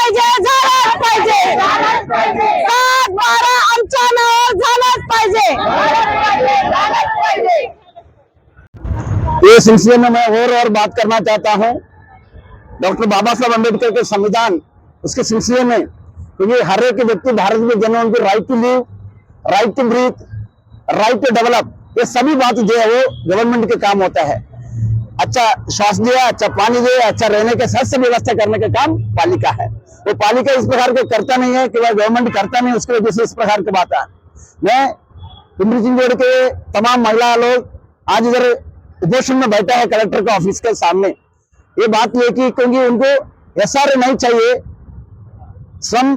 पाहिजे झालंच पाहिजे. सात बारा आमच्या नावावर झालंच पाहिजे. ये सिलसिले में मैं और और बात करना चाहता हूँ। डॉक्टर बाबा साहब अंबेडकर के संविधान उसके सिलसिले में क्योंकि हर एक व्यक्ति भारत में जन्म उनकी right to live right to breathe right to develop ये सभी बात जो है वो गवर्नमेंट के काम होता है। अच्छा श्वास दिया अच्छा पानी दिया अच्छा रहने के साथ सब व्यवस्था करने का काम पालिका है। वो पालिका इस प्रकार के करता नहीं है कि वह गवर्नमेंट करता नहीं, उसकी वजह से इस प्रकार की बात है। मैं पिंपरी चिंचवड़ के तमाम महिला लोग आज इधर उपोषण में बैठा है कलेक्टर के ऑफ़िस के सामने। ये बात ये की क्योंकि उनको एसआर नहीं चाहिए, श्रम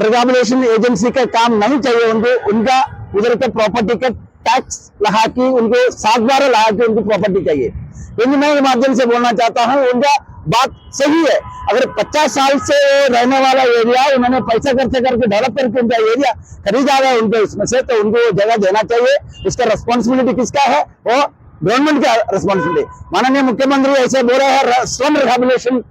रिगैबुलेशन एजेंसी का काम नहीं चाहिए उनको, उनका उधर के प्रॉपर्टी का टैक्स लगा के, उनको सात बार लगा के उनको प्रॉपर्टी चाहिए। क्योंकि मैं माध्यम से बोलना चाहता हूँ, उनका बात सही है। अगर 50 साल से रहने वाला एरिया उन्होंने पैसा खर्च करके डेवलप करके उनका एरिया खरीदा है उनको इसमें से तो उनको जगह देना चाहिए। उसका रेस्पॉन्सिबिलिटी किसका है? वो गवर्नमेंट का रेस्पॉन्सिबिलिटी माननीय मुख्यमंत्री ऐसे बोल रहे हैं स्लम रिहेबिलिटेशन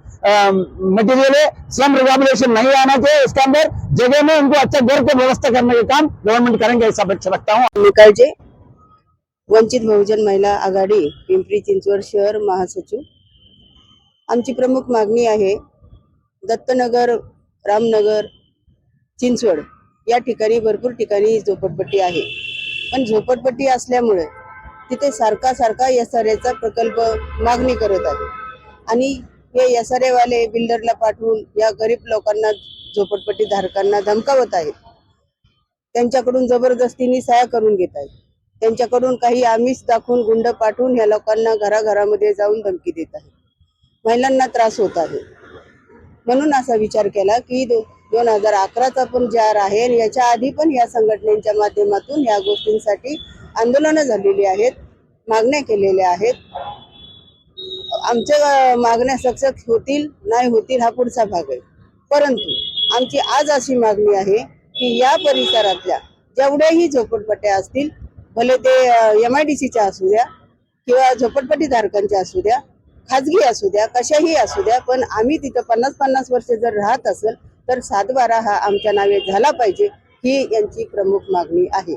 मटेरियल है स्लम रिहेबिलिटेशन नहीं आना चाहिए। इसके अंदर जगह में उनको अच्छा घर की व्यवस्था करने का काम गवर्नमेंट करेंगे, ऐसा अपेक्षा रखता हूँ। निकालजे वंचित बहुजन महिला आघाडी, पिंपरी चिंचवड शहर महासचिव आमची प्रमुख मागणी आहे दत्तनगर रामनगर चिंचवड या ठिकाणी भरपूर ठिकाणी झोपडपट्टी आहे. पण झोपडपट्टी असल्यामुळे तिथे सारखा सारखा एसआरएचा प्रकल्प मागणी करत आहे. आणि हे एसआरए वाले बिल्डरला पाठवून या गरीब लोकांना झोपडपट्टी धारकांना धमकावत आहेत. त्यांच्याकडून जबरदस्तीने साया करून घेत आहेत. त्यांच्याकडून काही आमिष दाखवून गुंड पाठवून या लोकांना घराघरामध्ये जाऊन धमकी देत आहेत. महिलांना त्रास होत आहे. म्हणून असा विचार केला की दो- दोन हजार अकराचा पण जार आहे याच्या आधी पण या संघटनेच्या माध्यमातून या गोष्टींसाठी आंदोलनं झालेली आहेत मागण्या केलेल्या आहेत. आमच्या मागण्या सक्सेस होतील नाही होतील हा पुढचा भाग आहे. परंतु आमची आज अशी मागणी आहे की या परिसरातल्या जेवढ्याही झोपडपट्ट्या असतील भले ते एम आय डी सीच्या असू द्या किंवा झोपडपट्टीधारकांच्या असू द्या खाजगी असू द्या कशाही असू द्या पण आम्ही तिथं पन्नास पन्नास वर्ष जर राहत असेल तर सातबारा हा आमच्या नावे झाला पाहिजे ही यांची प्रमुख मागणी आहे.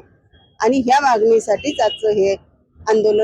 आणि ह्या मागणीसाठीच आजचं हे आंदोलन